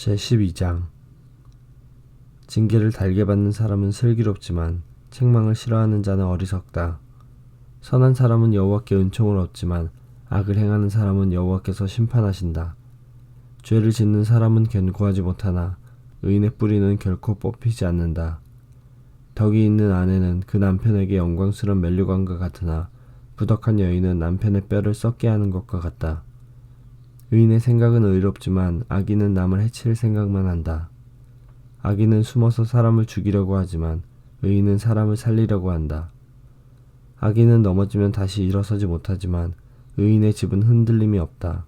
제12장 징계를 달게 받는 사람은 슬기롭지만 책망을 싫어하는 자는 어리석다. 선한 사람은 여호와께 은총을 얻지만 악을 행하는 사람은 여호와께서 심판하신다. 죄를 짓는 사람은 견고하지 못하나 의인의 뿌리는 결코 뽑히지 않는다. 덕이 있는 아내는 그 남편에게 영광스러운 멜류관과 같으나 부덕한 여인은 남편의 뼈를 썩게 하는 것과 같다. 의인의 생각은 의롭지만 악인은 남을 해칠 생각만 한다. 악인은 숨어서 사람을 죽이려고 하지만 의인은 사람을 살리려고 한다. 악인은 넘어지면 다시 일어서지 못하지만 의인의 집은 흔들림이 없다.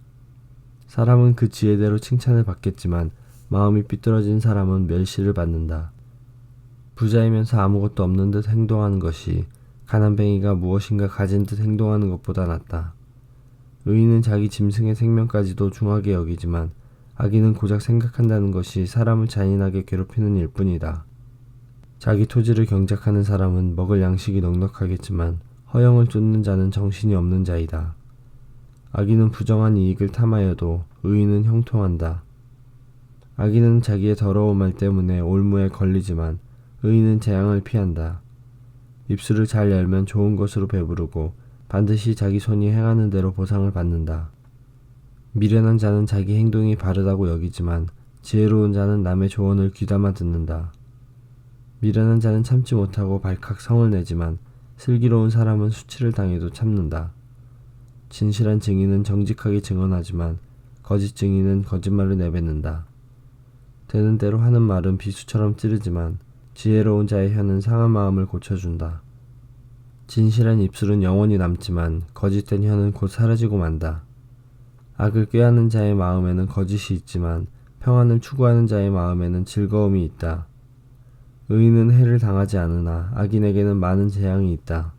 사람은 그 지혜대로 칭찬을 받겠지만 마음이 삐뚤어진 사람은 멸시를 받는다. 부자이면서 아무것도 없는 듯 행동하는 것이 가난뱅이가 무엇인가 가진 듯 행동하는 것보다 낫다. 의인은 자기 짐승의 생명까지도 중하게 여기지만 악인은 고작 생각한다는 것이 사람을 잔인하게 괴롭히는 일 뿐이다. 자기 토지를 경작하는 사람은 먹을 양식이 넉넉하겠지만 허영을 쫓는 자는 정신이 없는 자이다. 악인은 부정한 이익을 탐하여도 의인은 형통한다. 악인은 자기의 더러운 말 때문에 올무에 걸리지만 의인은 재앙을 피한다. 입술을 잘 열면 좋은 것으로 배부르고 반드시 자기 손이 행하는 대로 보상을 받는다. 미련한 자는 자기 행동이 바르다고 여기지만 지혜로운 자는 남의 조언을 귀담아 듣는다. 미련한 자는 참지 못하고 발칵 성을 내지만 슬기로운 사람은 수치를 당해도 참는다. 진실한 증인은 정직하게 증언하지만 거짓 증인은 거짓말을 내뱉는다. 되는 대로 하는 말은 비수처럼 찌르지만 지혜로운 자의 혀는 상한 마음을 고쳐준다. 진실한 입술은 영원히 남지만 거짓된 혀는 곧 사라지고 만다. 악을 꾀하는 자의 마음에는 거짓이 있지만 평안을 추구하는 자의 마음에는 즐거움이 있다. 의인은 해를 당하지 않으나 악인에게는 많은 재앙이 있다.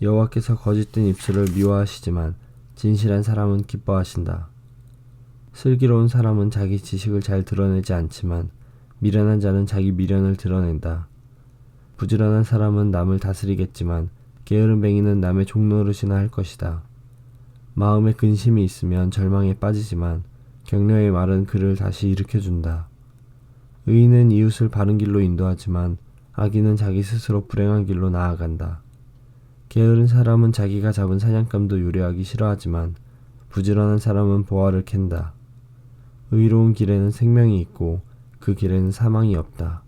여호와께서 거짓된 입술을 미워하시지만 진실한 사람은 기뻐하신다. 슬기로운 사람은 자기 지식을 잘 드러내지 않지만 미련한 자는 자기 미련을 드러낸다. 부지런한 사람은 남을 다스리겠지만 게으른 뱅이는 남의 종노릇이나 할 것이다. 마음에 근심이 있으면 절망에 빠지지만 격려의 말은 그를 다시 일으켜준다. 의인은 이웃을 바른 길로 인도하지만 악인은 자기 스스로 불행한 길로 나아간다. 게으른 사람은 자기가 잡은 사냥감도 요리하기 싫어하지만 부지런한 사람은 보화를 캔다. 의로운 길에는 생명이 있고 그 길에는 사망이 없다.